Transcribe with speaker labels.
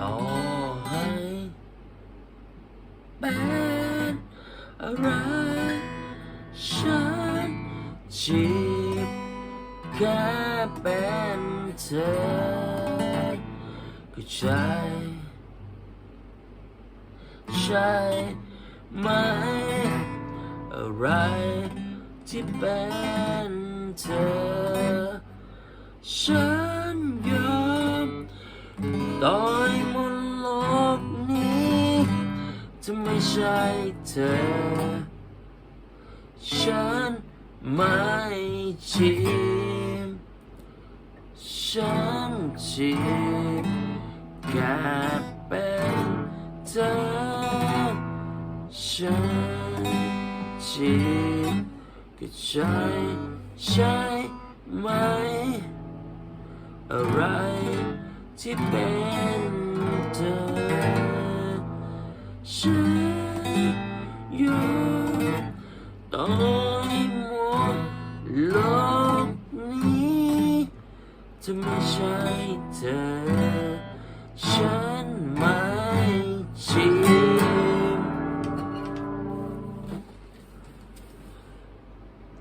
Speaker 1: ต่อให้เป็นอะไร ฉันจีบแค่เป็นเธอก็ใช่ใช่ไหมอะไรที่เป็นเธอ ฉันยอมต่อย ใช่เธอ ฉันไม่จีบฉันจีบแค่เป็นเธอ ฉันจีบก็ใช่ใช่ไหม อะไรที่เป็นเธอ อยู่ต่อยหมดโลกนี้จะไม่ใช่เธอ